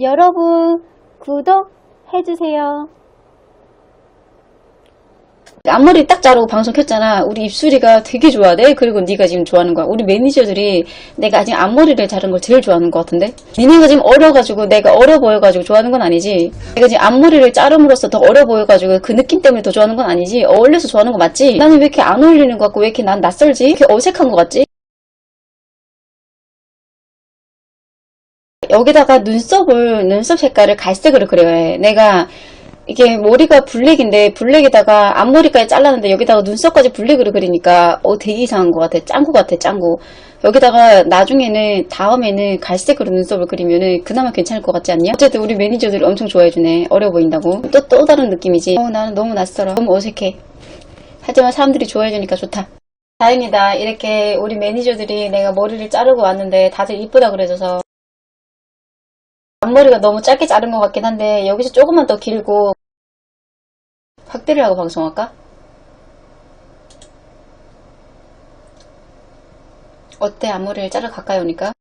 여러분 구독해주세요. 앞머리 딱 자르고 방송 켰잖아. 우리 입술이가 되게 좋아하대. 그리고 네가 지금 좋아하는 거야. 우리 매니저들이 내가 아직 앞머리를 자른 걸 제일 좋아하는 것 같은데? 니네가 지금 어려가지고 내가 어려 보여가지고 좋아하는 건 아니지. 내가 지금 앞머리를 자름으로써 더 어려 보여가지고 그 느낌 때문에 더 좋아하는 건 아니지. 어울려서 좋아하는 거 맞지? 나는 왜 이렇게 안 어울리는 것 같고 왜 이렇게 난 낯설지? 왜 이렇게 어색한 것 같지? 여기다가 눈썹을 눈썹 색깔을 갈색으로 그려야 해. 내가 이게 머리가 블랙인데 블랙에다가 앞머리까지 잘랐는데 여기다가 눈썹까지 블랙으로 그리니까 어 되게 이상한 것 같아. 짱구 같아, 짱구. 여기다가 나중에는 다음에는 갈색으로 눈썹을 그리면은 그나마 괜찮을 것 같지 않냐? 어쨌든 우리 매니저들이 엄청 좋아해주네. 어려 보인다고. 또 또 다른 느낌이지. 어 나는 너무 낯설어. 너무 어색해. 하지만 사람들이 좋아해주니까 좋다. 다행이다. 이렇게 우리 매니저들이 내가 머리를 자르고 왔는데 다들 이쁘다 그래줘서 앞머리가 너무 짧게 자른 것 같긴 한데 여기서 조금만 더 길고 확대를 하고 방송할까? 어때 앞머리를 자르 가까이 오니까?